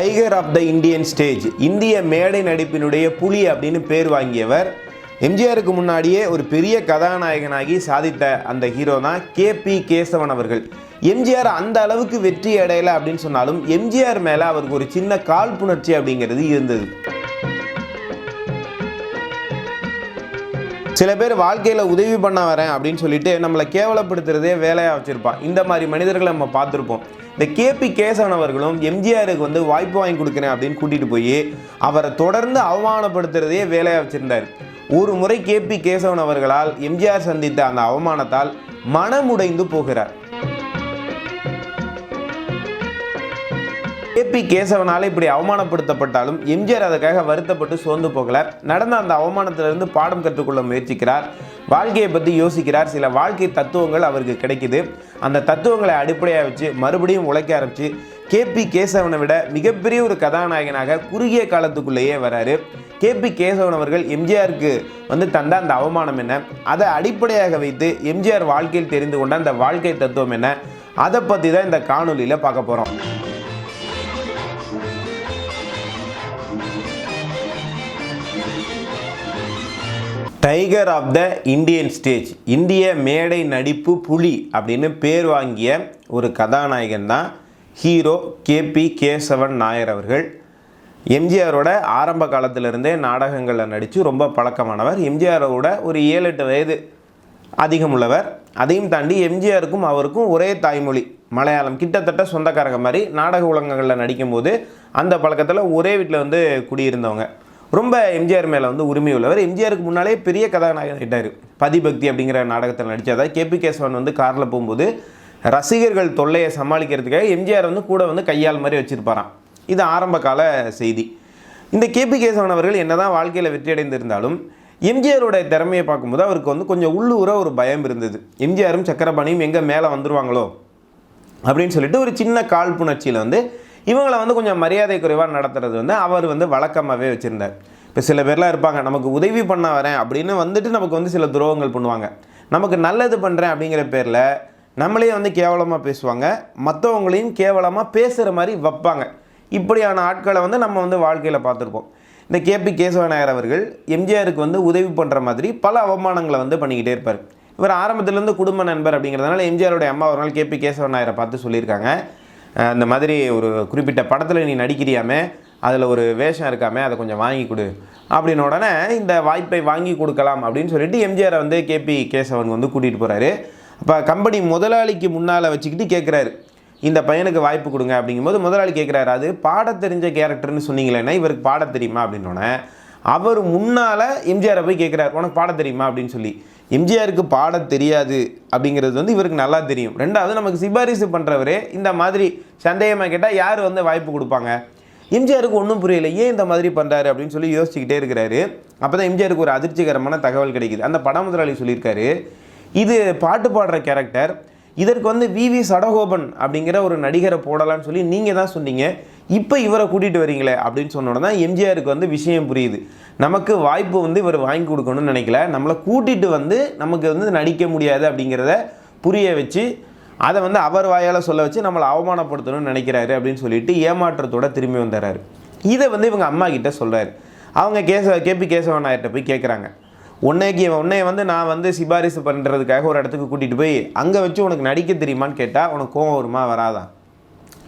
Tiger of the Indian stage இந்திய மேடை நடிப்பினுடைய புலி அப்படின்னு பேர் வாங்கியவர். எம்ஜிஆருக்கு முன்னாடியே ஒரு பெரிய கதாநாயகனாகி சாதித்த அந்த ஹீரோ தான் கே பி கேசவன் அவர்கள். எம்ஜிஆர் அந்த அளவுக்கு வெற்றி அடையலை அப்படின்னு சொன்னாலும் எம்ஜிஆர் மேலே அவருக்கு ஒரு சின்ன காழ்ப்புணர்ச்சி அப்படிங்கிறது இருந்தது. சில பேர் வாழ்க்கையில் உதவி பண்ண வரேன் அப்படின்னு சொல்லிட்டு நம்மளை கேவலப்படுத்துறதே வேலையாக வச்சுருப்பான். இந்த மாதிரி மனிதர்களை நம்ம பார்த்துருப்போம். இந்த கேபி கேசவன் அவர்களும் எம்ஜிஆருக்கு வந்து வாய்ப்பு வாங்கி கொடுக்குறேன் அப்படின்னு கூட்டிகிட்டு போய் அவரை தொடர்ந்து அவமானப்படுத்துறதே வேலையாக வச்சுருந்தார். ஒரு முறை கேபி கேசவன் அவர்களால் எம்ஜிஆர் சந்தித்த அந்த அவமானத்தால் மனமுடைந்து போகிறார். கேபி கேசவனால இப்படி அவமானப்படுத்தப்பட்டாலும் எம்ஜிஆர் அதற்காக வருத்தப்பட்டு சோர்ந்து போகல. நடந்த அந்த அவமானத்திலிருந்து பாடம் கற்றுக்கொள்ள முயற்சிக்கிறார். வாழ்க்கையை பற்றி யோசிக்கிறார். சில வாழ்க்கை தத்துவங்கள் அவருக்கு கிடைக்குது. அந்த தத்துவங்களை அடிப்படையாக வச்சு மறுபடியும் உழைக்க ஆரம்பிச்சு கேபி கேசவனை விட மிகப்பெரிய ஒரு கதாநாயகனாக குறுகிய காலத்துக்குள்ளேயே வராரு. கேபி கேசவன் அவர்கள் எம்ஜிஆருக்கு வந்து தந்த அந்த அவமானம் என்ன? அதை அடிப்படையாக வைத்து எம்ஜிஆர் வாழ்க்கையில் தெரிந்து கொண்ட அந்த வாழ்க்கை தத்துவம் என்ன? அதை பற்றி தான் இந்த காணொலியில் பார்க்க போகிறோம் tiger of the Indian stage இந்திய மேடை நடிப்பு புலி அப்படின்னு பேர் வாங்கிய ஒரு கதாநாயகன் தான் ஹீரோ கேபி கேசவன் நாயர் அவர்கள். எம்ஜிஆரோட ஆரம்ப காலத்திலிருந்தே நாடகங்களில் நடித்து ரொம்ப பழக்கமானவர். எம்ஜிஆரோட ஒரு ஏழு எட்டு வயது அதிகம் உள்ளவர். அதையும் தாண்டி எம்ஜிஆருக்கும் அவருக்கும் ஒரே தாய்மொழி. மலையாளம் கிட்டத்தட்ட சொந்தக்காரங்க மாதிரி நாடக உலகங்களில் நடிக்கும்போது அந்த பழக்கத்தில் ஒரே வீட்டில் வந்து குடியிருந்தவங்க. ரொம்ப எம்ஜிஆர் மேலே வந்து உரிமை உள்ளவர். எம்ஜிஆருக்கு முன்னாலே பெரிய கதாநாயகன் ஆகிட்டார் பதிபக்தி அப்படிங்கிற நாடகத்தில் நடித்ததாக கேபி கேசவன் வந்து காரில் போகும்போது ரசிகர்கள் தொல்லையை சமாளிக்கிறதுக்காக எம்ஜிஆர் வந்து கூட வந்து கையால் மாதிரி வச்சுருப்பாராம். இது ஆரம்ப கால செய்தி. இந்த கேபி கேசவன் அவர்கள் என்னதான் வாழ்க்கையில் வெற்றி அடைந்திருந்தாலும் எம்ஜிஆரோட திறமையை பார்க்கும்போது அவருக்கு வந்து கொஞ்சம் உள்ளூர ஒரு பயம் இருந்தது. எம்ஜிஆரும் சக்கரபாணியும் எங்கே மேலே வந்துருவாங்களோ? அப்படின்னு சொல்லிட்டு ஒரு சின்ன காழ்ப்புணர்ச்சியில் வந்து இவங்களை வந்து கொஞ்சம் மரியாதை குறைவாக நடத்துறது வந்து அவர் வந்து வழக்கமாகவே வச்சுருந்தார். இப்போ சில பேர்லாம் இருப்பாங்க நமக்கு உதவி பண்ண வரேன் அப்படின்னு வந்துட்டு நமக்கு வந்து சில துரோகங்கள் பண்ணுவாங்க. நமக்கு நல்லது பண்ணுறேன் அப்படிங்கிற பேரில் நம்மளே வந்து கேவலமாக பேசுவாங்க. மற்றவங்களையும் கேவலமாக பேசுகிற மாதிரி வைப்பாங்க. இப்படியான ஆட்களை வந்து நம்ம வந்து வாழ்க்கையில் பார்த்துருப்போம். இந்த கேபி கேசவநாயர் அவர்கள் எம்ஜிஆருக்கு வந்து உதவி பண்ணுற மாதிரி பல அவமானங்களை வந்து பண்ணிக்கிட்டே இருப்பார். இவர் ஆரம்பத்துலேருந்து குடும்ப நண்பர் அப்படிங்கிறதுனால எம்ஜிஆருடைய அம்மா ஒரு நாள் கேபி கேசவ நாயரை பார்த்து சொல்லியிருக்காங்க. அந்த மாதிரி ஒரு குறிப்பிட்ட படத்தில் நீ நடிக்கிறியாமே அதில் ஒரு வேஷம் இருக்காமே அதை கொஞ்சம் வாங்கி கொடு. அப்படின்ன உடனே இந்த வாய்ப்பை வாங்கி கொடுக்கலாம் அப்படின்னு சொல்லிட்டு எம்ஜிஆரை வந்து கேபி கேசவன் வந்து கூட்டிகிட்டு போகிறாரு அப்போ கம்பெனி முதலாளிக்கு முன்னால் வச்சுக்கிட்டு கேட்குறாரு இந்த பையனுக்கு வாய்ப்பு கொடுங்க அப்படிங்கும்போது முதலாளி கேட்குறாரு அது பாட தெரிஞ்ச கேரக்டர்னு சொன்னீங்களேன்னா இவருக்கு பாட தெரியுமா? அப்படின்னோடனே அவர் முன்னால் எம்ஜிஆரை போய் கேட்குறாரு உனக்கு பாட தெரியுமா? அப்படின்னு சொல்லி. எம்ஜிஆருக்கு பாட தெரியாது அப்படிங்கிறது வந்து இவருக்கு நல்லா தெரியும். ரெண்டாவது நமக்கு சிபாரிசு பண்ணுறவரே இந்த மாதிரி சந்தேகமாக கேட்டால் யார் வந்து வாய்ப்பு கொடுப்பாங்க? எம்ஜிஆருக்கு ஒன்றும் புரியல. ஏன் இந்த மாதிரி பண்ணுறாரு அப்படின்னு சொல்லி யோசிச்சுக்கிட்டே இருக்கிறாரு. அப்போ தான் எம்ஜிஆருக்கு ஒரு அதிர்ச்சிகரமான தகவல் கிடைக்குது. அந்த பட முதலாளி சொல்லியிருக்காரு இது பாட்டு பாடுற கேரக்டர் இதற்கு வந்து விவி சடகோபன் அப்படிங்கிற ஒரு நடிகரை போடலாம்னு சொல்லி நீங்கள் தான் சொன்னீங்க. இப்போ இவரை கூட்டிகிட்டு வரீங்களே அப்படின்னு சொன்ன உடனே தான் எம்ஜிஆருக்கு வந்து விஷயம் புரியுது. நமக்கு வாய்ப்பு வந்து இவர் வாங்கி கொடுக்கணும்னு நினைக்கல. நம்மளை கூட்டிகிட்டு வந்து நமக்கு வந்து நடிக்க முடியாது அப்படிங்கிறத புரிய வச்சு அதை வந்து அவர் வாயால் சொல்ல வச்சு நம்மளை அவமானப்படுத்தணும்னு நினைக்கிறாரு அப்படின்னு சொல்லிட்டு ஏமாற்றத்தோட திரும்பி வந்துடுறாரு இதை வந்து இவங்க அம்மா கிட்ட சொல்கிறாரு அவங்க கேசவ கேபி கேசவன் நாயர்கிட்ட போய் கேட்குறாங்க உன்னைக்கு உன்னைய வந்து நான் வந்து சிபாரிசு பண்ணுறதுக்காக ஒரு இடத்துக்கு கூட்டிகிட்டு போய் அங்கே வச்சு உனக்கு நடிக்க தெரியுமான்னு கேட்டால் உனக்கு கோவம் வருமா? வராதான்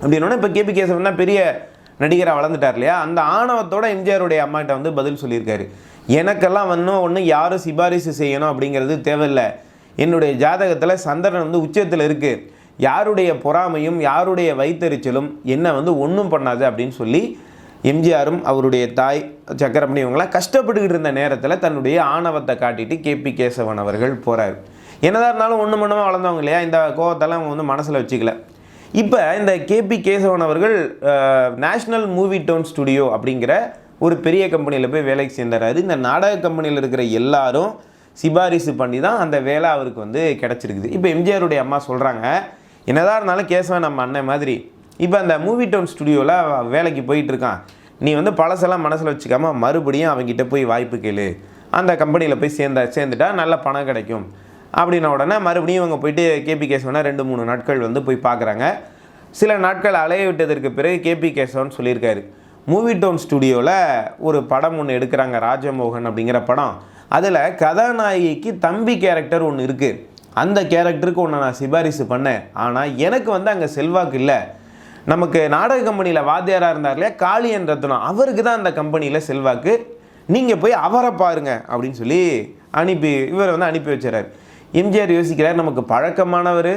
அப்படின்னா இப்போ கேபி கேசவன் தான் பெரிய நடிகராக வளர்ந்துட்டார் இல்லையா? அந்த ஆணவத்தோட எம்ஜிஆருடைய அம்மாட்ட வந்து பதில் சொல்லியிருக்காரு. எனக்கெல்லாம் வந்து ஒன்று யாரும் சிபாரிசு செய்யணும் அப்படிங்கிறது தேவையில்லை. என்னுடைய ஜாதகத்தில் சந்திரன் வந்து உச்சத்தில் இருக்குது யாருடைய பொறாமையும் யாருடைய வைத்தறிச்சலும் என்ன வந்து ஒன்றும் பண்ணாது அப்படின்னு சொல்லி எம்ஜிஆரும் அவருடைய தாய் சக்கரமணி இவங்களாம் கஷ்டப்பட்டுக்கிட்டு இருந்த நேரத்தில் தன்னுடைய ஆணவத்தை காட்டிட்டு கேபி கேசவன் அவர்கள் போகிறார் என்னதான் இருந்தாலும் ஒன்று மண்ணமாக வளர்ந்தவங்க இல்லையா? இந்த கோவத்தெல்லாம் அவங்க வந்து மனசில் வச்சுக்கல. இப்போ இந்த கேபி கேசவன் அவர்கள் நேஷ்னல் மூவி டவுன் ஸ்டுடியோ அப்படிங்கிற ஒரு பெரிய கம்பெனியில் போய் வேலைக்கு சேர்ந்துறாரு இந்த நாடக கம்பெனியில் இருக்கிற எல்லாரும் சிபாரிசு பண்ணி தான் அந்த வேலை அவருக்கு வந்து கிடச்சிருக்குது. இப்போ எம்ஜிஆருடைய அம்மா சொல்கிறாங்க என்னதான் இருந்தாலும் கேசவன் நம்ம அண்ணன் மாதிரி இப்போ அந்த மூவி டவுன் ஸ்டுடியோவில் வேலைக்கு போயிட்டு இருக்கான் நீ வந்து பழசெல்லாம் மனசில் வச்சுக்காமல் மறுபடியும் அவங்ககிட்ட போய் வாய்ப்பு கேளு. அந்த கம்பெனியில் போய் சேர்ந்த சேர்ந்துட்டா நல்ல பணம் கிடைக்கும். அப்படின்ன உடனே மறுபடியும் இவங்க போயிட்டு கேபி கேசவனை ரெண்டு மூணு நாட்கள் வந்து போய் பார்க்குறாங்க. சில நாட்கள் அலைய விட்டதற்கு பிறகு கேபி கேசவன் சொல்லியிருக்காரு மூவி டவுன் ஸ்டுடியோவில் ஒரு படம் ஒன்று எடுக்கிறாங்க ராஜமோகன் அப்படிங்கிற படம். அதில் கதாநாயகிக்கு தம்பி கேரக்டர் ஒன்று இருக்குது அந்த கேரக்டருக்கு ஒன்று நான் சிபாரிசு பண்ணேன். ஆனால் எனக்கு வந்து அங்கே செல்வாக்கு இல்லை. நமக்கு நாடக கம்பெனியில் வாத்தியாராக இருந்தார் இல்லையா காளியன் ரத்னம். அவருக்கு தான் அந்த கம்பெனியில் செல்வாக்கு. நீங்கள் போய் அவரை பாருங்க அப்படின்னு சொல்லி அனுப்பி இவர் வந்து அனுப்பி வச்சுறாரு எம்ஜிஆர் யோசிக்கிறார் நமக்கு பழக்கமானவர்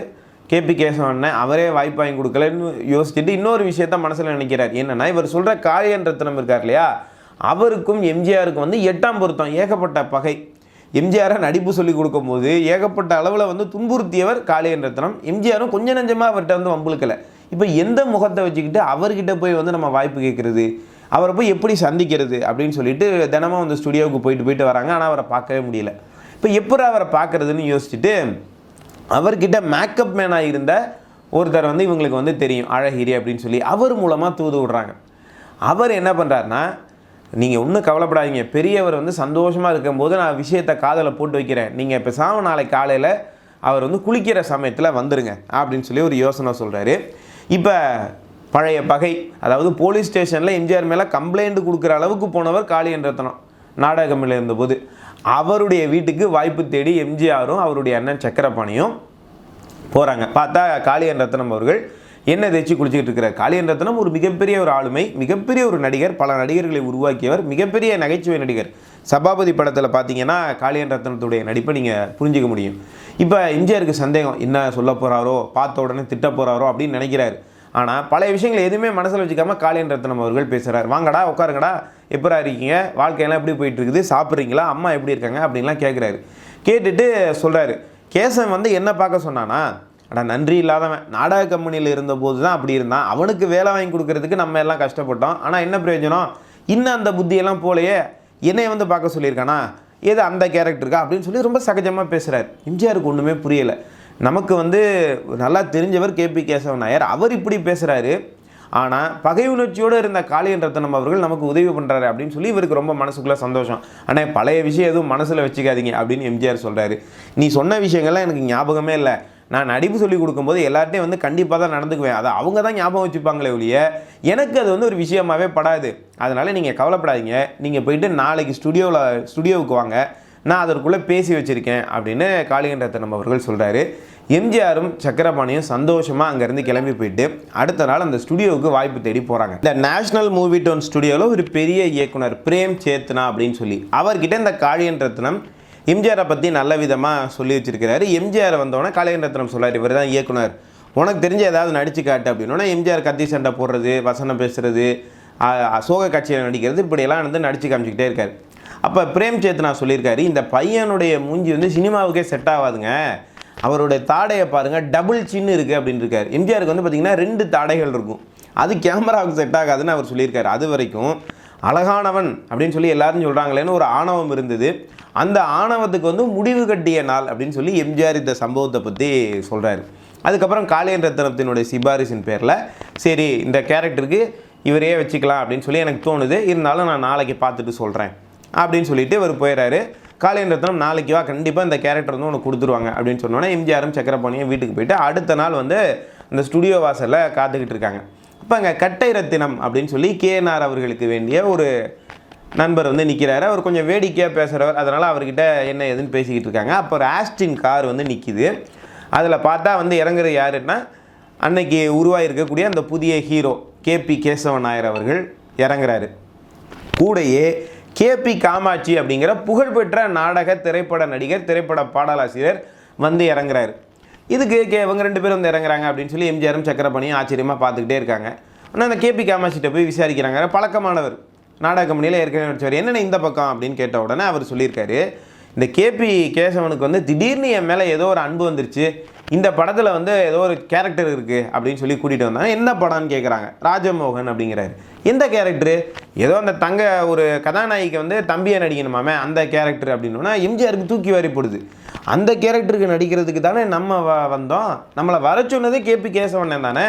கேபி கேசவன் அவரே வாய்ப்பு வாங்கி கொடுக்கலன்னு யோசிச்சுட்டு இன்னொரு விஷயத்த மனசில் நினைக்கிறார். என்னென்னா இவர் சொல்கிற காளியன் ரத்னம் இருக்கார் இல்லையா? அவருக்கும் எம்ஜிஆருக்கும் வந்து எட்டாம் பொருத்தம் ஏகப்பட்ட பகை. எம்ஜிஆரை நடிப்பு சொல்லி கொடுக்கும்போது ஏகப்பட்ட அளவில் வந்து துன்புறுத்தியவர் காளியன் ரத்னம் எம்ஜிஆரும் கொஞ்சம் நஞ்சமாக அவர்கிட்ட வந்து வம்புழுக்கலை. இப்போ எந்த முகத்தை வச்சுக்கிட்டு அவர்கிட்ட போய் வந்து நம்ம வாய்ப்பு கேட்குறது அவரை போய் எப்படி சந்திக்கிறது? அப்படின்னு சொல்லிட்டு தினமும் வந்து ஸ்டுடியோவுக்கு போயிட்டு போயிட்டு வராங்க. ஆனால் அவரை பார்க்கவே முடியல. இப்போ எப்படி அவரை பார்க்குறதுன்னு யோசிச்சுட்டு அவர்கிட்ட மேக்கப் மேனாக இருந்த ஒருத்தர் வந்து இவங்களுக்கு வந்து தெரியும் அழகிரி அப்படின்னு சொல்லி அவர் மூலமாக தூது விடுறாங்க. அவர் என்ன பண்ணுறாருன்னா நீங்கள் ஒன்றும் கவலைப்படாதீங்க. பெரியவர் வந்து சந்தோஷமாக இருக்கும்போது நான் விஷயத்தை காதில் போட்டு வைக்கிறேன். நீங்கள் இப்போ சாம நாளை காலையில் அவர் வந்து குளிக்கிற சமயத்தில் வந்துடுங்க அப்படின்னு சொல்லி ஒரு யோசனை சொல்கிறாரு இப்போ பழைய பகை அதாவது போலீஸ் ஸ்டேஷனில் எம்ஜிஆர் மேலே கம்ப்ளைண்ட் கொடுக்குற அளவுக்கு போனவர் காளியன் ரத்னம் நாடகமில் இருந்தபோது. அவருடைய வீட்டுக்கு வாய்ப்பு தேடி எம்ஜிஆரும் அவருடைய அண்ணன் சக்கரபாணியும் போகிறாங்க பார்த்தா காளியன் ரத்னம் அவர்கள் என்ன தேய்ச்சி குளிச்சுக்கிட்டு இருக்கிறார்? காளியன் ரத்னம் ஒரு மிகப்பெரிய ஒரு ஆளுமை மிகப்பெரிய ஒரு நடிகர் பல நடிகர்களை உருவாக்கியவர் மிகப்பெரிய நகைச்சுவை நடிகர். சபாபதி படத்தில் பார்த்தீங்கன்னா காளியன் ரத்னத்துடைய நடிப்பை நீங்கள் புரிஞ்சுக்க முடியும். இப்போ எம்ஜிஆருக்கு சந்தேகம் என்ன சொல்ல போகிறாரோ பார்த்த உடனே திட்ட போகிறாரோ அப்படின்னு நினைக்கிறாரு. ஆனால் பழைய விஷயங்கள் எதுவுமே மனசில் வச்சுக்காமல் காளியன் ரத்னம் அவர்கள் பேசுகிறார் வாங்கடா உட்காருங்கடா எப்படா இருக்கீங்க? வாழ்க்கையெல்லாம் எப்படி போயிட்டு இருக்குது சாப்பிட்றீங்களா? அம்மா எப்படி இருக்காங்க? அப்படின்லாம் கேட்குறாரு கேட்டுட்டு சொல்கிறாரு கேசவன் வந்து என்ன பார்க்க சொன்னானா அடா நன்றி இல்லாதவன். நாடக கம்பெனியில் இருந்தபோது தான் அப்படி இருந்தான். அவனுக்கு வேலை வாங்கி கொடுக்கறதுக்கு நம்ம எல்லாம் கஷ்டப்பட்டோம். ஆனால் என்ன பிரயோஜனம்? இன்னும் அந்த புத்தியெல்லாம் போலையே என்னைய வந்து பார்க்க சொல்லியிருக்கானா? ஏதோ அந்த கேரக்டருக்கா அப்படின்னு சொல்லி ரொம்ப சகஜமாக பேசுகிறார் எம்ஜிஆருக்கு ஒன்றுமே புரியலை. நமக்கு வந்து நல்லா தெரிஞ்சவர் கேபி கேசவன் நாயர். அவர் இப்படி பேசுகிறாரு ஆனால் பகை உணர்ச்சியோடு இருந்த காளியன் ரத்தனம் அவர்கள் நமக்கு உதவி பண்ணுறாரு அப்படின்னு சொல்லி இவருக்கு ரொம்ப மனசுக்குள்ளே சந்தோஷம். ஆனால் பழைய விஷயம் எதுவும் மனசில் வச்சுக்காதீங்க அப்படின்னு எம்ஜிஆர் சொல்கிறாரு நீ சொன்ன விஷயங்கள்லாம் எனக்கு ஞாபகமே இல்லை. நான் நடிப்பு சொல்லி கொடுக்கும்போது எல்லார்ட்டையும் வந்து கண்டிப்பாக தான் நடந்துக்குவேன். அதை அவங்க தான் ஞாபகம் வச்சுப்பாங்களே ஒழிய எனக்கு அது வந்து ஒரு விஷயமாவே படாது. அதனால் நீங்கள் கவலைப்படாதீங்க. நீங்கள் போயிட்டு நாளைக்கு ஸ்டுடியோவில் ஸ்டுடியோவுக்கு வாங்க. நான் அதற்குள்ளே பேசி வச்சுருக்கேன் அப்படின்னு காளிகன் ரத்னம் அவர்கள் சொல்கிறாரு எம்ஜிஆரும் சக்கரபாணியும் சந்தோஷமாக அங்கேருந்து கிளம்பி போயிட்டு அடுத்த நாள் அந்த ஸ்டுடியோவுக்கு வாய்ப்பு தேடி போகிறாங்க இந்த நேஷனல் மூவி டோன் ஸ்டுடியோவில் ஒரு பெரிய இயக்குனர் பிரேம் சேத்னா அப்படின்னு சொல்லி அவர்கிட்ட இந்த காளியன் ரத்னம் எம்ஜிஆரை பற்றி நல்ல விதமாக சொல்லி வச்சிருக்கிறாரு. எம்ஜிஆர் வந்தோடனே காளியன் ரத்னம் சொல்கிறார் இவர் தான் இயக்குனர். உனக்கு தெரிஞ்ச ஏதாவது நடிச்சு காட்டு அப்படின்னா எம்ஜிஆர் கத்தி சண்டை போடுறது வசனம் பேசுகிறது அசோக சோக காட்சியில் நடிக்கிறது இப்படியெல்லாம் வந்து நடித்து காமிச்சிக்கிட்டே இருக்கார். அப்போ பிரேம் சேத்னா சொல்லியிருக்காரு இந்த பையனுடைய மூஞ்சி வந்து சினிமாவுக்கே செட் ஆகாதுங்க. அவருடைய தாடையை பாருங்கள் டபுள் சின்னு இருக்குது அப்படின்னு இருக்காரு எம்ஜிஆருக்கு வந்து பார்த்திங்கன்னா ரெண்டு தாடைகள் இருக்கும். அது கேமராவுக்கு செட் ஆகாதுன்னு அவர் சொல்லியிருக்காரு. அது வரைக்கும் அழகானவன் அப்படின்னு சொல்லி எல்லாரும் சொல்கிறாங்களேன்னு ஒரு ஆணவம் இருந்தது. அந்த ஆணவத்துக்கு வந்து முடிவு கட்டிய நாள் அப்படின்னு சொல்லி எம்ஜிஆர் இந்த சம்பவத்தை பற்றி சொல்கிறாரு அதுக்கப்புறம் காளியன் ரத்னத்தினுடைய சிபாரிசின் பேரில் சரி இந்த கேரக்டருக்கு இவரையே வச்சுக்கலாம் அப்படின்னு சொல்லி எனக்கு தோணுது. இருந்தாலும் நான் நாளைக்கு பார்த்துட்டு சொல்கிறேன் அப்படின்னு சொல்லிட்டு இவர் போயிடுறாரு காளியன் ரத்னம் நாளைக்கு வா கண்டிப்பாக இந்த கேரக்டர் வந்து உனக்கு கொடுத்துருவாங்க அப்படின்னு சொன்னோன்னே எம்ஜிஆரும் சக்கரபாணியும் வீட்டுக்கு போயிட்டு அடுத்த நாள் வந்து அந்த ஸ்டுடியோ வாசலில் காத்துக்கிட்டு இருக்காங்க. அப்போ அங்கே கட்டை ரத்தினம் அப்படின்னு சொல்லி கேஎன்ஆர் அவர்களுக்கு வேண்டிய ஒரு நண்பர் வந்து நிற்கிறாரு அவர் கொஞ்சம் வேடிக்கையாக பேசுகிறவர் அதனால் அவர்கிட்ட என்ன ஏதுன்னு பேசிக்கிட்டு இருக்காங்க. அப்போ ஒரு ஆஸ்டின் கார் வந்து நிற்கிது அதில் பார்த்தா வந்து இறங்குறது யாருன்னா அன்னைக்கு உருவாகிருக்கக்கூடிய அந்த புதிய ஹீரோ கேபி கேசவன் நாயர் அவர்கள் இறங்குறாரு. கூடையே கேபி காமாட்சி அப்படிங்கிற புகழ்பெற்ற நாடக திரைப்பட நடிகர் திரைப்பட பாடலாசிரியர் வந்து இறங்குறாரு. இதுக்கு கே இவங்க ரெண்டு பேரும் வந்து இறங்குறாங்க அப்படின்னு சொல்லி எம்ஜிஆரும் சக்கரப்பணியும் ஆச்சரியமாக பார்த்துக்கிட்டே இருக்காங்க. ஆனால் அந்த கேபி காமாட்சிகிட்ட போய் விசாரிக்கிறாங்க. பழக்கமானவர். நாடக கம்பெனியில் ஏற்கனவே நடிச்சவர். என்னென்ன இந்த பக்கம் அப்படின்னு கேட்ட உடனே அவர் சொல்லியிருக்காரு இந்த கேபி கேசவனுக்கு வந்து திடீர்னு என் மேலே ஏதோ ஒரு அன்பு வந்துருச்சு. இந்த படத்தில் வந்து ஏதோ ஒரு கேரக்டர் இருக்குது அப்படின்னு சொல்லி கூட்டிகிட்டு வந்தாங்க. என்ன படம்னு கேட்குறாங்க ராஜமோகன் அப்படிங்கிறாரு. எந்த கேரக்டரு ஏதோ அந்த தங்க ஒரு கதாநாயகிக்கு வந்து தம்பியை நடிக்கணுமாமே அந்த கேரக்டர் அப்படின்னா எம்ஜிஆருக்கு தூக்கி வாரி போடுது. அந்த கேரக்டருக்கு நடிக்கிறதுக்கு தானே நம்ம வ- வந்தோம். நம்மளை வர சொன்னதே கேபி கேசவண்ணன் தானே.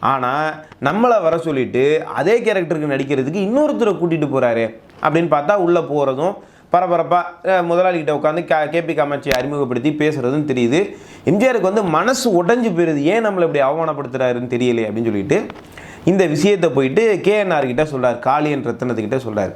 ஆனால் நம்மளை வர சொல்லிட்டு அதே கேரக்டருக்கு நடிக்கிறதுக்கு இன்னொருத்தரை கூட்டிகிட்டு போகிறாரு அப்படின்னு பார்த்தா உள்ளே போகிறதும் பரபரப்பாக முதலாளிகிட்ட உட்காந்து கே கேபி காமாட்சியை அறிமுகப்படுத்தி பேசுகிறதும் தெரியுது. எம்ஜிஆருக்கு வந்து மனசு உடைஞ்சு போயிருது. ஏன் நம்மளை இப்படி அவமானப்படுத்துறாருன்னு தெரியலையே அப்படின்னு சொல்லிட்டு இந்த விஷயத்தை போயிட்டு கேஎன்ஆர் கிட்ட சொல்கிறார் காளியன் ரத்னத்துக்கிட்ட சொல்கிறார்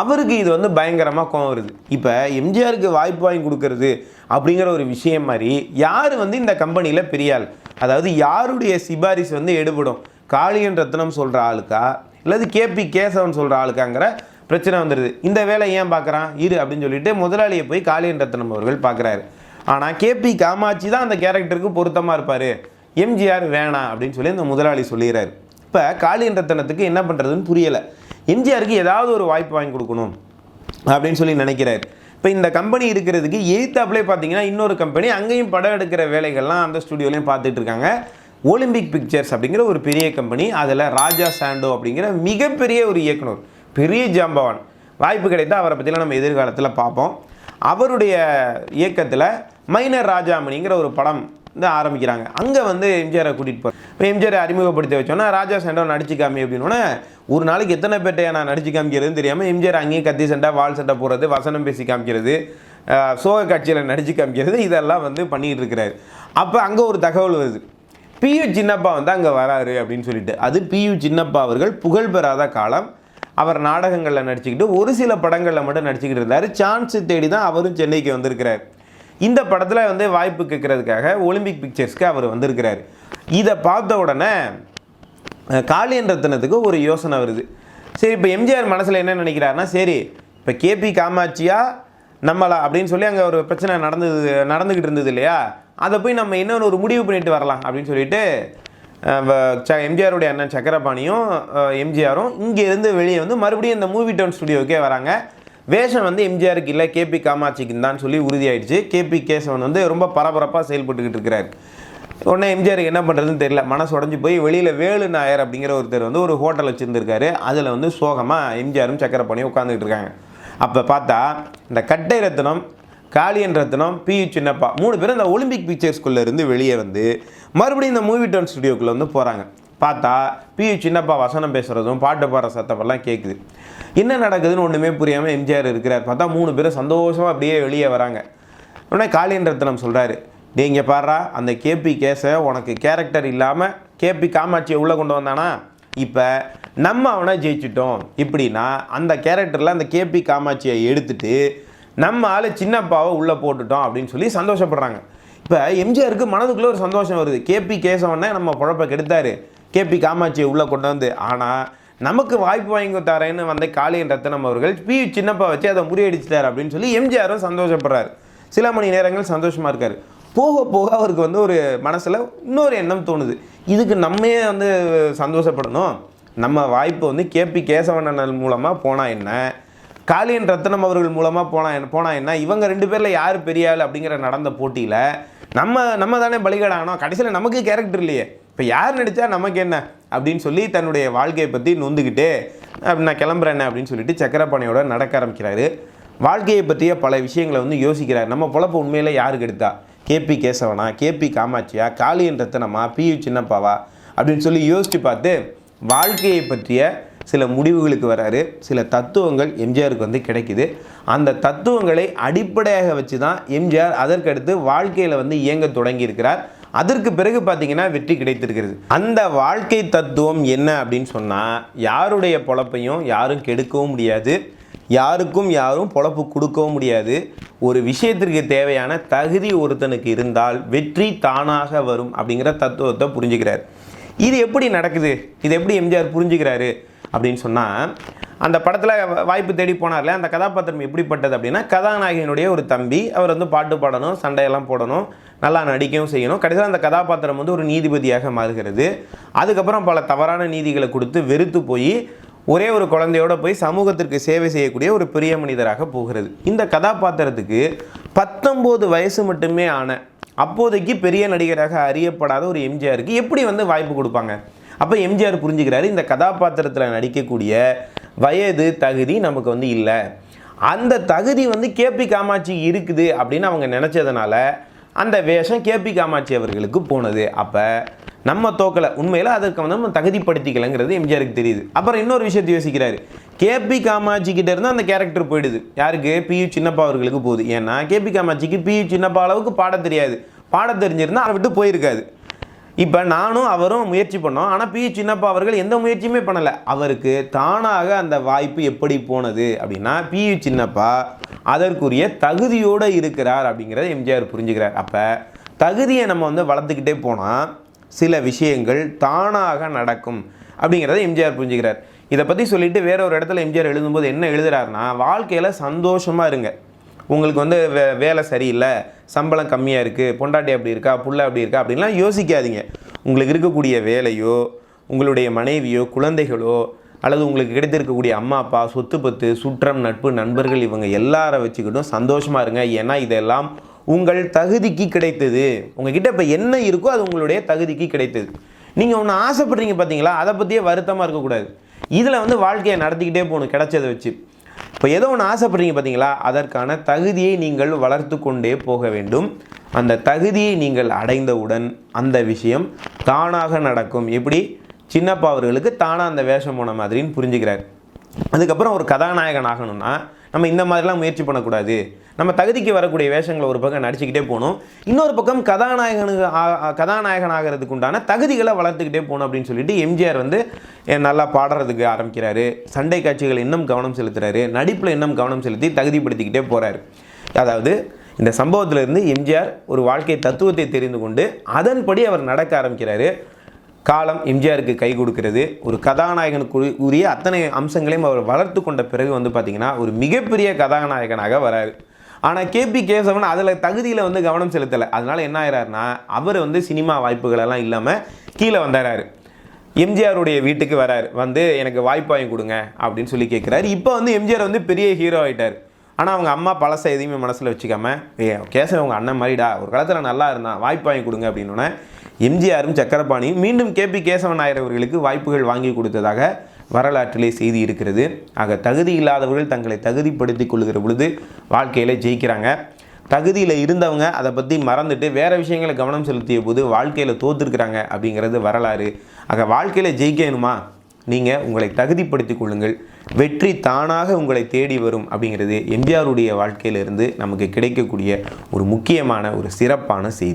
அவருக்கு இது வந்து பயங்கரமாக கோவம் வருது. இப்போ எம்ஜிஆருக்கு வாய்ப்பு வாங்கி கொடுக்கறது அப்படிங்கிற ஒரு விஷயம் மாதிரி யார் வந்து இந்த கம்பெனியில் பெரியாள் அதாவது யாருடைய சிபாரிசு வந்து எடுபடும்? காளியன் ரத்னம் சொல்கிற ஆளுக்கா? இல்லது கேபி கேசவன் சொல்கிற ஆளுக்காங்கிற பிரச்சனை வந்துடுது இந்த வேலை ஏன் பார்க்குறான்? இரு அப்படின்னு சொல்லிட்டு முதலாளியை போய் காளியன் ரத்னம் அவர்கள் பார்க்குறாரு. ஆனால் கேபி காமாட்சி தான் அந்த கேரக்டருக்கு பொருத்தமாக இருப்பார். எம்ஜிஆர் வேணாம் அப்படின்னு சொல்லி அந்த முதலாளி சொல்லிடுறாரு. இப்போ காளியன் ரத்தனத்துக்கு என்ன பண்ணுறதுன்னு புரியலை. எம்ஜிஆருக்கு ஏதாவது ஒரு வாய்ப்பு வாங்கி கொடுக்கணும் அப்படின்னு சொல்லி நினைக்கிறாரு. இப்போ இந்த கம்பெனி இருக்கிறதுக்கு எய்த்தாப்லே பார்த்தீங்கன்னா இன்னொரு கம்பெனி அங்கேயும் படம் எடுக்கிற வேலைகள்லாம் அந்த ஸ்டுடியோலையும் பார்த்துட்டு இருக்காங்க. ஒலிம்பிக் பிக்சர்ஸ் அப்படிங்கிற ஒரு பெரிய கம்பெனி அதில் ராஜா சாண்டோ அப்படிங்கிற மிகப்பெரிய ஒரு இயக்குனர். பெரிய ஜாம்பவான். வாய்ப்பு கிடைத்தால் அவரை பற்றிலாம் நம்ம எதிர்காலத்தில் பார்ப்போம். அவருடைய இயக்கத்தில் மைனர் ராஜாமணிங்கிற ஒரு படம் வந்து ஆரம்பிக்கிறாங்க. அங்கே வந்து எம்ஜிஆரை கூட்டிகிட்டு போகிறேன் இப்போ எம்ஜிஆரை அறிமுகப்படுத்தி வச்சோன்னா ராஜா சண்டை நடிச்சு காமி அப்படின்னோடனே ஒரு நாளைக்கு எத்தனை பேட்டையை நான் நடிச்சு காமிக்கிறதுன்னு தெரியாமல் எம்ஜிஆர் அங்கேயும் கத்தி சண்டை வால் சண்டை போடுறது வசனம் பேசி காமிக்கிறது சோக காட்சியில் நடிச்சு காமிக்கிறது இதெல்லாம் வந்து பண்ணிகிட்டு இருக்கிறாரு. அப்போ அங்கே ஒரு தகவல் வருது. பியு சின்னப்பா வந்து அங்கே வராரு அப்படின்னு சொல்லிட்டு. அது பியு சின்னப்பா அவர்கள் புகழ் பெறாத காலம். அவர் நாடகங்களில் நடிச்சுக்கிட்டு ஒரு சில படங்களில் மட்டும் நடிச்சுக்கிட்டு இருந்தார். சான்ஸ் தேடி தான் அவரும் சென்னைக்கு வந்திருக்கிறார். இந்த படத்தில் வந்து வாய்ப்பு கேட்கறதுக்காக ஒலிம்பிக் பிக்சர்ஸ்க்கு அவர் வந்திருக்கிறார். இதை பார்த்த உடனே காளியன் ரத்னத்துக்கு ஒரு யோசனை வருது. சரி இப்போ எம்ஜிஆர் மனசில் என்ன நினைக்கிறாருன்னா சரி இப்போ கேபி காமாட்சியா நம்மளா அப்படின்னு சொல்லி அங்கே ஒரு பிரச்சனை நடந்தது நடந்துக்கிட்டு இருந்தது இல்லையா? அதை போய் நம்ம இன்னொன்று ஒரு முடிவு பண்ணிட்டு வரலாம் அப்படின்னு சொல்லிட்டு எம்ஜிஆருடைய அண்ணன் சக்கரபாணியும் எம்ஜிஆரும் இங்கேருந்து வெளியே வந்து மறுபடியும் இந்த மூவி டவுன் ஸ்டுடியோக்கே வராங்க. வேஷம் வந்து எம்ஜிஆருக்கு இல்லை கேபி காமாட்சிக்கு தான் சொல்லி உறுதியாயிடுச்சு. கேபி கேசவன் வந்து ரொம்ப பரபரப்பாக செயல்பட்டுக்கிட்டு இருக்கிறார். உடனே எம்ஜிஆருக்கு என்ன பண்ணுறதுன்னு தெரியல. மனசு உடஞ்சி போய் வெளியில் வேலு நாயர் அப்படிங்கிற ஒருத்தர் வந்து ஒரு ஹோட்டல் வச்சுருந்துருக்காரு. அதில் வந்து சோகமாக எம்ஜிஆரும் சக்கரப்பாணியும் உட்காந்துக்கிட்டு இருக்காங்க. அப்போ பார்த்தா இந்த கட்டை ரத்னம் காளியன் ரத்னம் பி சின்னப்பா மூணு பேரும் இந்த ஒலிம்பிக் பிக்சர்ஸ்குள்ளேருந்து வெளியே வந்து மறுபடியும் இந்த மூவி டவுன் ஸ்டுடியோக்குள்ளே வந்து போகிறாங்க பார்த்தா பி. சின்னப்பா வசனம் பேசுகிறதும் பாட்டு பாடுற சத்தமெல்லாம் கேட்குது என்ன நடக்குதுன்னு ஒன்றுமே புரியாமல் எம்ஜிஆர் இருக்கிறார். பார்த்தா மூணு பேரும் சந்தோஷமாக அப்படியே வெளியே வராங்க. உடனே காளியன் ரத்னம் சொல்கிறாரு நீங்கள் பாடுறா அந்த கேபி கேஸை உனக்கு கேரக்டர் இல்லாமல் கேபி காமாட்சியை உள்ளே கொண்டு வந்தானா? இப்போ நம்ம அவனை ஜெயிச்சிட்டோம். இப்படின்னா அந்த கேரக்டரில் அந்த கேபி காமாட்சியை எடுத்துட்டு நம்ம ஆள் சின்னப்பாவை உள்ளே போட்டுட்டோம் அப்படின்னு சொல்லி சந்தோஷப்படுறாங்க. இப்போ எம்ஜிஆருக்கு மனதுக்குள்ளே ஒரு சந்தோஷம் வருது. கேபி கேசவனை நம்ம குழப்ப கெடுத்தாரு. கேபி காமாட்சியை உள்ளே கொண்டு வந்து. ஆனால் நமக்கு வாய்ப்பு வாங்கி தரேன்னு வந்த காளியன் ரத்தனம் அவர்கள் பி சின்னப்பா வச்சு அதை முறியடிச்சிட்டார் அப்படின்னு சொல்லி எம்ஜிஆரும் சந்தோஷப்படுறாரு. சில மணி நேரங்கள் சந்தோஷமாக இருக்கார். போக போக அவருக்கு வந்து ஒரு மனசில் இன்னொரு எண்ணம் தோணுது. இதுக்கு நம்மே வந்து சந்தோஷப்படணும். நம்ம வாய்ப்பு வந்து கேபி கேசவன் அண்ணன் மூலமாக போனால் என்ன? காளியன் ரத்னம் அவர்கள் மூலமாக போனால் போனால் என்ன? இவங்க ரெண்டு பேரில் யார் பெரிய ஆள் அப்படிங்கிற நடந்த போட்டியில் நம்ம நம்ம தானே பலிகடானோம். கடைசியில் நமக்கு கேரக்டர் இல்லையே. இப்போ யார் நடித்தா நமக்கு என்ன? அப்படின்னு சொல்லி தன்னுடைய வாழ்க்கையை பற்றி நொந்துக்கிட்டு நான் கிளம்புறேன் அப்படின்னு சொல்லிட்டு சக்கரப்பானையோட நடக்க ஆரம்பிக்கிறாரு. வாழ்க்கையை பற்றிய பல விஷயங்களை வந்து யோசிக்கிறார். நம்ம பொழப்பு உண்மையில் யாருக்கு எடுத்தா? கேபி கேசவனா? கேபி காமாட்சியா? காளியன் ரத்தனமா? பியு சின்னப்பாவா? அப்படின்னு சொல்லி யோசித்து பார்த்து வாழ்க்கையை பற்றிய சில முடிவுகளுக்கு வராரு. சில தத்துவங்கள் எம்ஜிஆருக்கு வந்து கிடைக்குது. அந்த தத்துவங்களை அடிப்படையாக வச்சு தான் எம்ஜிஆர் அதற்கடுத்து வாழ்க்கையில் வந்து இயங்க தொடங்கி இருக்கிறார் அதற்கு பிறகு பார்த்தீங்கன்னா வெற்றி கிடைத்திருக்கிறது. அந்த வாழ்க்கை தத்துவம் என்ன அப்படின்னு சொன்னால் யாருடைய பொழப்பையும் யாரும் கெடுக்கவும் முடியாது. யாருக்கும் யாரும் பொழப்பு கொடுக்கவும் முடியாது. ஒரு விஷயத்திற்கு தேவையான தகுதி ஒருத்தனுக்கு இருந்தால் வெற்றி தானாக வரும் அப்படிங்கிற தத்துவத்தை புரிஞ்சுக்கிறார். இது எப்படி நடக்குது? இது எப்படி எம்ஜிஆர் புரிஞ்சுக்கிறாரு? அப்படின்னு சொன்னால் அந்த படத்தில் வாய்ப்பு தேடி போனார்ல அந்த கதாபாத்திரம் எப்படிப்பட்டது அப்படின்னா கதாநாயகனுடைய ஒரு தம்பி அவர் வந்து பாட்டு பாடணும் சண்டையெல்லாம் போடணும் நல்லா நடிக்கவும் செய்யணும். கடைசியில் அந்த கதாபாத்திரம் வந்து ஒரு நீதிபதியாக மாறுகிறது. அதுக்கப்புறம் பல தவறான நீதிகளை கொடுத்து வெறுத்து போய் ஒரே ஒரு குழந்தையோட போய் சமூகத்திற்கு சேவை செய்யக்கூடிய ஒரு பெரிய மனிதராக போகிறது. இந்த கதாபாத்திரத்துக்கு பத்தொம்போது வயசு மட்டுமே ஆன அப்போதைக்கு பெரிய நடிகராக அறியப்படாத ஒரு எம்ஜிஆருக்கு எப்படி வந்து வாய்ப்பு கொடுப்பாங்க? அப்போ எம்ஜிஆர் புரிஞ்சுக்கிறாரு இந்த கதாபாத்திரத்தில் நடிக்கக்கூடிய வயது தகுதி நமக்கு வந்து இல்லை. அந்த தகுதி வந்து கேபி காமாட்சி இருக்குது அப்படின்னு அவங்க நினச்சதுனால அந்த வேஷம் கேபி காமாட்சி அவர்களுக்கு போனது. அப்போ நம்ம தோக்கலை உண்மையில் அதற்கு வந்து நம்ம தகுதிப்படுத்திக்கலங்கிறது எம்ஜிஆருக்கு தெரியுது. அப்புறம் இன்னொரு விஷயத்தை யோசிக்கிறாரு. கேபி காமாட்சி கிட்ட இருந்து அந்த கேரக்டர் போயிடுது. யாருக்கு? பியு சின்னப்பா அவர்களுக்கு போகுது. ஏன்னா கேபி காமாட்சிக்கு பியு சின்னப்பா அளவுக்கு பாட தெரியாது. பாட தெரிஞ்சிருந்தால் அதை விட்டு போயிருக்காது. இப்போ நானும் அவரும் முயற்சி பண்ணோம். ஆனால் பி. சின்னப்பா அவர்கள் எந்த முயற்சியுமே பண்ணலை. அவருக்கு தானாக அந்த வாய்ப்பு எப்படி போனது அப்படின்னா பி. சின்னப்பா அதற்குரிய தகுதியோடு இருக்கிறார் அப்படிங்கிறத எம்ஜிஆர் புரிஞ்சுக்கிறார். அப்போ தகுதியை நம்ம வந்து வளர்த்துக்கிட்டே போனால் சில விஷயங்கள் தானாக நடக்கும் அப்படிங்கிறத எம்ஜிஆர் புரிஞ்சுக்கிறார். இதை பற்றி சொல்லிட்டு வேற ஒரு இடத்துல எம்ஜிஆர் எழுதும்போது என்ன எழுதுறாருன்னா வாழ்க்கையில் சந்தோஷமாக இருங்க. உங்களுக்கு வந்து வே வேலை சரியில்லை சம்பளம் கம்மியாக இருக்குது பொண்டாட்டி அப்படி இருக்கா புள்ள அப்படி இருக்கா அப்படின்லாம் யோசிக்காதீங்க. உங்களுக்கு இருக்கக்கூடிய வேலையோ உங்களுடைய மனைவியோ குழந்தைகளோ அல்லது உங்களுக்கு கிடைத்திருக்கக்கூடிய அம்மா அப்பா சொத்து பத்து சுற்றம் நட்பு நண்பர்கள் இவங்க எல்லாரை வச்சுக்கிட்டும் சந்தோஷமாக இருங்க. ஏன்னா இதெல்லாம் உங்கள் தகுதிக்கு கிடைத்தது. உங்ககிட்ட இப்போ என்ன இருக்கோ அது உங்களுடைய தகுதிக்கு கிடைத்தது. நீங்கள் ஒன்று ஆசைப்படுறீங்க பார்த்தீங்களா அதை பற்றியே வருத்தமாக இருக்கக்கூடாது. இதில் வந்து வாழ்க்கையை நடத்திக்கிட்டே போகணும் கிடைச்சதை வச்சு. இப்போ ஏதோ ஒன்று ஆசைப்படுறீங்க பார்த்தீங்களா? அதற்கான தகுதியை நீங்கள் வளர்த்து கொண்டே போக வேண்டும். அந்த தகுதியை நீங்கள் அடைந்தவுடன் அந்த விஷயம் தானாக நடக்கும். எப்படி? சின்னப்பா அவர்களுக்கு தானாக அந்த வேஷம் போன மாதிரின்னு புரிஞ்சுக்கிறார். அதுக்கப்புறம் ஒரு கதாநாயகன் ஆகணும்னா நம்ம இந்த மாதிரிலாம் முயற்சி பண்ணக்கூடாது. நம்ம தகுதிக்கு வரக்கூடிய வேஷங்களை ஒரு பக்கம் நடிச்சுக்கிட்டே போகணும். இன்னொரு பக்கம் கதாநாயகனுக்கு கதாநாயகன் ஆகிறதுக்கு உண்டான தகுதிகளை வளர்த்துக்கிட்டே போகணும் அப்படின்னு சொல்லிட்டு எம்ஜிஆர் வந்து நல்லா பாடுறதுக்கு ஆரம்பிக்கிறாரு. சண்டை காட்சிகள் இன்னும் கவனம் செலுத்துறாரு. நடிப்பில் இன்னும் கவனம் செலுத்தி தகுதிப்படுத்திக்கிட்டே போகிறாரு அதாவது இந்த சம்பவத்திலிருந்து எம்ஜிஆர் ஒரு வாழ்க்கை தத்துவத்தை தெரிந்து கொண்டு அதன்படி அவர் நடக்க ஆரம்பிக்கிறாரு. காலம் எம்ஜிஆருக்கு கை கொடுக்கிறது. ஒரு கதாநாயகனுக்கு உரிய அத்தனை அம்சங்களையும் அவர் வளர்த்து கொண்ட பிறகு வந்து பார்த்திங்கன்னா ஒரு மிகப்பெரிய கதாநாயகனாக வராரு. ஆனால் கேபி கேசவன் அதில் தகுதியில் வந்து கவனம் செலுத்தலை. அதனால் என்ன ஆயிறாருன்னா அவர் வந்து சினிமா வாய்ப்புகளெல்லாம் இல்லாமல் கீழே வந்துடுறாரு எம்ஜிஆருடைய வீட்டுக்கு வராரு. வந்து எனக்கு வாய்ப்பு வாங்கி கொடுங்க அப்படின்னு சொல்லி கேட்குறாரு இப்போ வந்து எம்ஜிஆர் வந்து பெரிய ஹீரோ ஆகிட்டார் ஆனால் அவங்க அம்மா பழசை எதையுமே மனசில் வச்சுக்காம ஏ கேசவன் உங்கள் அண்ணன் மாதிரிடா ஒரு காலத்தில் நல்லா இருந்தான். வாய்ப்பு வாங்கி கொடுங்க அப்படின்னோடனே எம்ஜிஆரும் சக்கரபாணியும் மீண்டும் கேபி கேசவன் நாயர் அவர்களுக்கு வாய்ப்புகள் வாங்கி கொடுத்ததாக வரலாற்றிலே செய்தி இருக்கிறது. ஆக தகுதி இல்லாதவர்கள் தங்களை தகுதிப்படுத்திக் கொள்கிற பொழுது வாழ்க்கையில் ஜெயிக்கிறாங்க. தகுதியில் இருந்தவங்க அதை பற்றி மறந்துட்டு வேறு விஷயங்களை கவனம் செலுத்திய போது வாழ்க்கையில் தோத்துருக்குறாங்க அப்படிங்கிறது வரலாறு. ஆக வாழ்க்கையில் ஜெயிக்கணுமா? நீங்கள் உங்களை தகுதிப்படுத்திக் கொள்ளுங்கள். வெற்றி தானாக உங்களை தேடி வரும் அப்படிங்கிறது எம்ஜிஆருடைய வாழ்க்கையிலிருந்து நமக்கு கிடைக்கக்கூடிய ஒரு முக்கியமான ஒரு சிறப்பான செய்தி.